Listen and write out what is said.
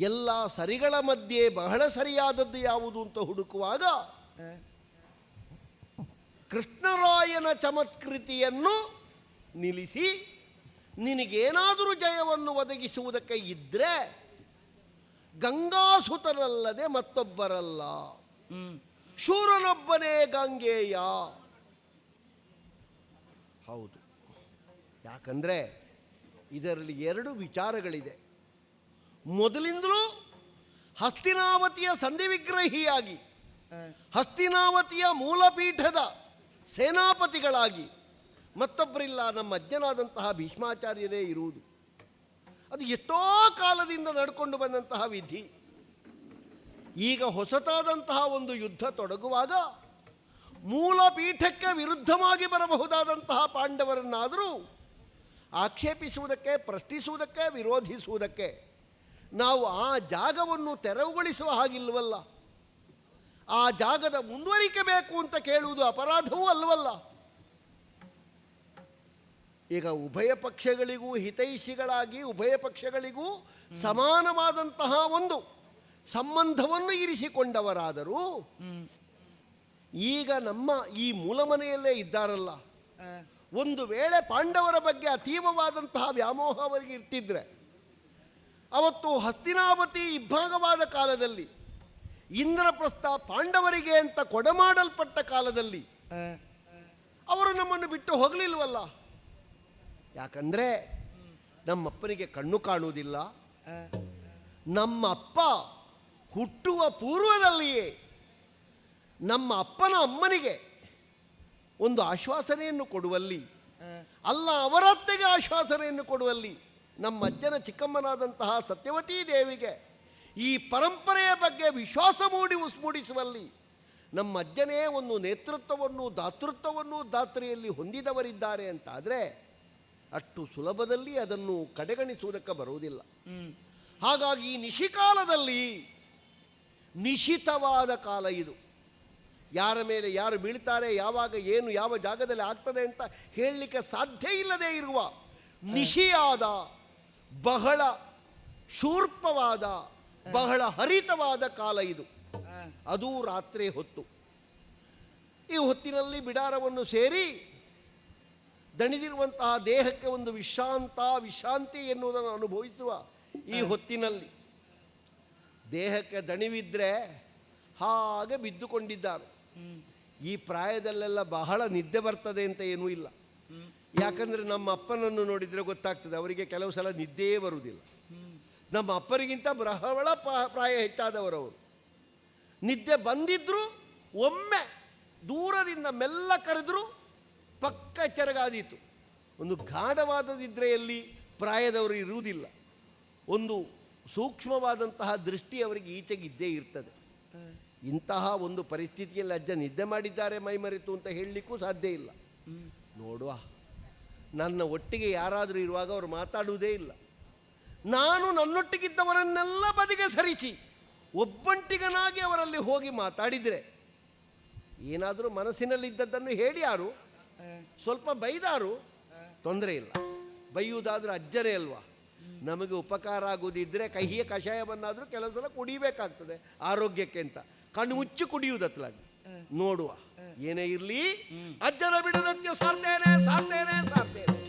ಎಲ್ಲ ಸರಿಗಳ ಮಧ್ಯೆ ಬಹಳ ಸರಿಯಾದದ್ದು ಯಾವುದು ಅಂತ ಹುಡುಕುವಾಗ ಕೃಷ್ಣರಾಯನ ಚಮತ್ಕೃತಿಯನ್ನು ನಿಲ್ಲಿಸಿ ನಿನಗೇನಾದರೂ ಜಯವನ್ನು ಒದಗಿಸುವುದಕ್ಕೆ ಇದ್ದರೆ ಗಂಗಾಸುತನಲ್ಲದೆ ಮತ್ತೊಬ್ಬರಲ್ಲ. ಶೂರನೊಬ್ಬನೇ ಗಂಗೆಯ. ಹೌದು. ಯಾಕಂದರೆ ಇದರಲ್ಲಿ ಎರಡು ವಿಚಾರಗಳಿದೆ. ಮೊದಲಿಂದಲೂ ಹಸ್ತಿನಾವತಿಯ ಸಂಧಿ ವಿಗ್ರಹಿಯಾಗಿ ಹಸ್ತಿನಾವತಿಯ ಮೂಲಪೀಠದ ಸೇನಾಪತಿಗಳಾಗಿ ಮತ್ತೊಬ್ಬರಿಲ್ಲ ನಮ್ಮ ಅಜ್ಜನಾದಂತಹ ಭೀಷ್ಮಾಚಾರ್ಯರೇ ಇರುವುದು. ಅದು ಎಷ್ಟೋ ಕಾಲದಿಂದ ನಡ್ಕೊಂಡು ಬಂದಂತಹ ವಿಧಿ. ಈಗ ಹೊಸತಾದಂತಹ ಒಂದು ಯುದ್ಧ ತೊಡಗುವಾಗ ಮೂಲ ಪೀಠಕ್ಕೆ ವಿರುದ್ಧವಾಗಿ ಬರಬಹುದಾದಂತಹ ಪಾಂಡವರನ್ನಾದರೂ ಆಕ್ಷೇಪಿಸುವುದಕ್ಕೆ ಪ್ರಶ್ನಿಸುವುದಕ್ಕೆ ವಿರೋಧಿಸುವುದಕ್ಕೆ ನಾವು ಆ ಜಾಗವನ್ನು ತೆರವುಗೊಳಿಸುವ ಹಾಗಿಲ್ವಲ್ಲ? ಆ ಜಾಗದ ಮುಂದುವರಿಕೆ ಬೇಕು ಅಂತ ಕೇಳುವುದು ಅಪರಾಧವೂ ಅಲ್ವಲ್ಲ? ಈಗ ಉಭಯ ಪಕ್ಷಗಳಿಗೂ ಹಿತೈಷಿಗಳಾಗಿ ಉಭಯ ಪಕ್ಷಗಳಿಗೂ ಸಮಾನವಾದಂತಹ ಒಂದು ಸಂಬಂಧವನ್ನು ಇರಿಸಿಕೊಂಡವರಾದರೂ ಈಗ ನಮ್ಮ ಈ ಮೂಲಮನೆಯಲ್ಲೇ ಇದ್ದಾರಲ್ಲ. ಒಂದು ವೇಳೆ ಪಾಂಡವರ ಬಗ್ಗೆ ಅತೀವವಾದಂತಹ ವ್ಯಾಮೋಹ ಅವರಿಗೆ ಇರ್ತಿದ್ರೆ ಅವತ್ತು ಹಸ್ತಿನಾವತಿ ಇಬ್ಭಾಗವಾದ ಕಾಲದಲ್ಲಿ ಇಂದ್ರಪ್ರಸ್ಥ ಪಾಂಡವರಿಗೆ ಅಂತ ಕೊಡಮಾಡಲ್ಪಟ್ಟ ಕಾಲದಲ್ಲಿ ಅವರು ನಮ್ಮನ್ನು ಬಿಟ್ಟು ಹೋಗಲಿಲ್ವಲ್ಲ? ಯಾಕಂದ್ರೆ ನಮ್ಮಪ್ಪನಿಗೆ ಕಣ್ಣು ಕಾಣುವುದಿಲ್ಲ. ನಮ್ಮ ಅಪ್ಪ ಹುಟ್ಟುವ ಪೂರ್ವದಲ್ಲಿಯೇ ನಮ್ಮ ಅಪ್ಪನ ಅಮ್ಮನಿಗೆ ಒಂದು ಆಶ್ವಾಸನೆಯನ್ನು ಕೊಡುವಲ್ಲಿ ಅಲ್ಲ ಅವರತ್ತೆಗೆ ಆಶ್ವಾಸನೆಯನ್ನು ಕೊಡುವಲ್ಲಿ ನಮ್ಮ ಅಜ್ಜನ ಚಿಕ್ಕಮ್ಮನಾದಂತಹ ಸತ್ಯವತೀ ದೇವಿಗೆ ಈ ಪರಂಪರೆಯ ಬಗ್ಗೆ ವಿಶ್ವಾಸ ಮೂಡಿ ಮೂಡಿಸುವಲ್ಲಿ ನಮ್ಮ ಅಜ್ಜನೇ ಒಂದು ನೇತೃತ್ವವನ್ನು ದಾತೃತ್ವವನ್ನು ದಾತ್ರಿಯಲ್ಲಿ ಹೊಂದಿದವರಿದ್ದಾರೆ ಅಂತಾದರೆ ಅಷ್ಟು ಸುಲಭದಲ್ಲಿ ಅದನ್ನು ಕಡೆಗಣಿಸುವುದಕ್ಕೆ ಬರುವುದಿಲ್ಲ. ಹಾಗಾಗಿ ಈ ನಿಶಿಕಾಲದಲ್ಲಿ ನಿಶಿತವಾದ ಕಾಲ ಇದು. ಯಾರ ಮೇಲೆ ಯಾರು ಬೀಳ್ತಾರೆ ಯಾವಾಗ ಏನು ಯಾವ ಜಾಗದಲ್ಲಿ ಆಗ್ತದೆ ಅಂತ ಹೇಳಲಿಕ್ಕೆ ಸಾಧ್ಯ ಇಲ್ಲದೆ ಇರುವ ನಿಶಿಯಾದ ಬಹಳ ಶೂರ್ಪವಾದ ಬಹಳ ಹರಿತವಾದ ಕಾಲ ಇದು. ಅದು ರಾತ್ರಿ ಹೊತ್ತು. ಈ ಹೊತ್ತಿನಲ್ಲಿ ಬಿಡಾರವನ್ನು ಸೇರಿ ದಣಿದಿರುವಂತಹ ದೇಹಕ್ಕೆ ಒಂದು ವಿಶ್ರಾಂತ ವಿಶ್ರಾಂತಿ ಎನ್ನುವುದನ್ನು ಅನುಭವಿಸುವ ಈ ಹೊತ್ತಿನಲ್ಲಿ ದೇಹಕ್ಕೆ ದಣಿವಿದ್ರೆ ಹಾಗೆ ಬಿದ್ದುಕೊಂಡಿದ್ದಾರೆ ಈ ಪ್ರಾಯದಲ್ಲೆಲ್ಲ ಬಹಳ ನಿದ್ದೆ ಬರ್ತದೆ ಅಂತ ಏನೂ ಇಲ್ಲ. ಯಾಕಂದರೆ ನಮ್ಮ ಅಪ್ಪನನ್ನು ನೋಡಿದರೆ ಗೊತ್ತಾಗ್ತದೆ ಅವರಿಗೆ ಕೆಲವು ಸಲ ನಿದ್ದೆಯೇ ಬರುವುದಿಲ್ಲ. ನಮ್ಮ ಅಪ್ಪರಿಗಿಂತ ಬಹಳ ಪ್ರಾಯ ಪ್ರಾಯ ಹೆಚ್ಚಾದವರವರು ನಿದ್ದೆ ಬಂದಿದ್ರು ಒಮ್ಮೆ ದೂರದಿಂದ ಮೆಲ್ಲ ಕರೆದ್ರು ಪಕ್ಕ ಚರಗಾದೀತು ಒಂದು ಗಾಢವಾದ ನಿದ್ರೆಯಲ್ಲಿ ಪ್ರಾಯದವರು ಇರುವುದಿಲ್ಲ. ಒಂದು ಸೂಕ್ಷ್ಮವಾದಂತಹ ದೃಷ್ಟಿ ಅವರಿಗೆ ಈಚೆಗೆ ಇದ್ದೇ ಇರ್ತದೆ. ಇಂತಹ ಒಂದು ಪರಿಸ್ಥಿತಿಯಲ್ಲಿ ಅಜ್ಜ ನಿದ್ದೆ ಮಾಡಿದ್ದಾರೆ ಮೈಮರೆತು ಅಂತ ಹೇಳಲಿಕ್ಕೂ ಸಾಧ್ಯ ಇಲ್ಲ. ನೋಡುವ. ನನ್ನ ಒಟ್ಟಿಗೆ ಯಾರಾದರೂ ಇರುವಾಗ ಅವರು ಮಾತಾಡುವುದೇ ಇಲ್ಲ. ನಾನು ನನ್ನೊಟ್ಟಿಗಿದ್ದವರನ್ನೆಲ್ಲ ಬದಿಗೆ ಸರಿಸಿ ಒಬ್ಬಂಟಿಗನಾಗಿ ಅವರಲ್ಲಿ ಹೋಗಿ ಮಾತಾಡಿದರೆ ಏನಾದರೂ ಮನಸ್ಸಿನಲ್ಲಿದ್ದದ್ದನ್ನು ಹೇಳಿ ಯಾರು? ಸ್ವಲ್ಪ ಬೈದಾರು? ತೊಂದರೆ ಇಲ್ಲ. ಬೈಯುವುದಾದ್ರೂ ಅಜ್ಜರೇ ಅಲ್ವಾ? ನಮಗೆ ಉಪಕಾರ ಆಗುವುದಿದ್ದರೆ ಕಹಿಯ ಕಷಾಯವನ್ನಾದರೂ ಕೆಲವು ಸಲ ಕುಡಿಬೇಕಾಗ್ತದೆ ಆರೋಗ್ಯಕ್ಕೆ ಅಂತ. ಕಣ್ಣು ಮುಚ್ಚಿ ಕುಡಿಯುವುದತ್ಲಾಗಿ. ನೋಡುವ. ಏನೇ ಇರಲಿ ಅಜ್ಜನ ಬಿಡದಂತೆ ಸಾರ್ತೇನೆ ಸಾರ್ತೇನೆ ಸಾರ್ತೇನೆ.